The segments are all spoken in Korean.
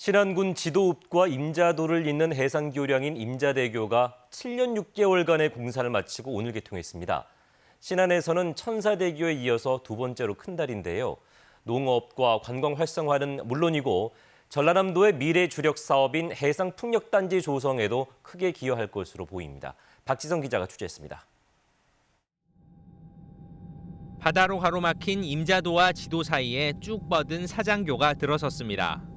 신안군 지도읍과 임자도를 잇는 해상교량인 임자대교가 7년 6개월간의 공사를 마치고 오늘 개통했습니다. 신안에서는 천사대교에 이어서 두 번째로 큰 달인데요. 농업과 관광 활성화는 물론이고 전라남도의 미래 주력 사업인 해상 풍력단지 조성에도 크게 기여할 것으로 보입니다. 박지성 기자가 취재했습니다. 바다로 가로막힌 임자도와 지도 사이에 쭉 뻗은 사장교가 들어섰습니다.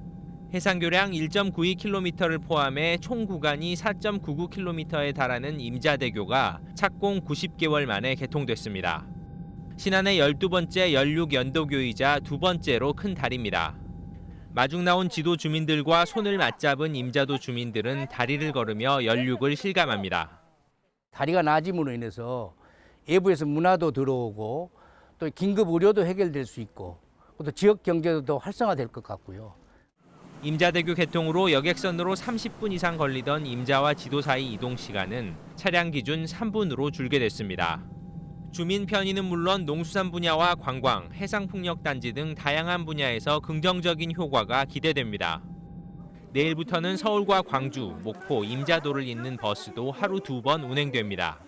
해상교량 1.92km를 포함해 총 구간이 4.99km에 달하는 임자대교가 착공 90개월 만에 개통됐습니다. 신안의 12번째 연륙 연도교이자 두 번째로 큰 달입니다. 마중 나온 지도 주민들과 손을 맞잡은 임자도 주민들은 다리를 걸으며 연륙을 실감합니다. 다리가 낮음으로 인해서 외부에서 문화도 들어오고 또 긴급 의료도 해결될 수 있고 또 지역 경제도 더 활성화될 것 같고요. 임자대교 개통으로 여객선으로 30분 이상 걸리던 임자와 지도 사이 이동 시간은 차량 기준 3분으로 줄게 됐습니다. 주민 편의는 물론 농수산 분야와 관광, 해상풍력단지 등 다양한 분야에서 긍정적인 효과가 기대됩니다. 내일부터는 서울과 광주, 목포, 임자도를 잇는 버스도 하루 두 번 운행됩니다.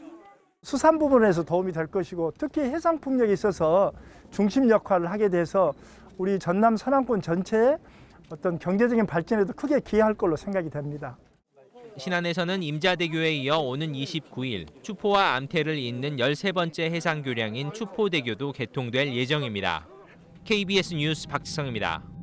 수산 부분에서 도움이 될 것이고 특히 해상 풍력에 있어서 중심 역할을 하게 돼서 우리 전남 서남권 전체의 어떤 경제적인 발전에도 크게 기여할 걸로 생각이 됩니다. 신안에서는 임자대교에 이어 오는 29일 추포와 암태를 잇는 13번째 해상교량인 추포대교도 개통될 예정입니다. KBS 뉴스 박지성입니다.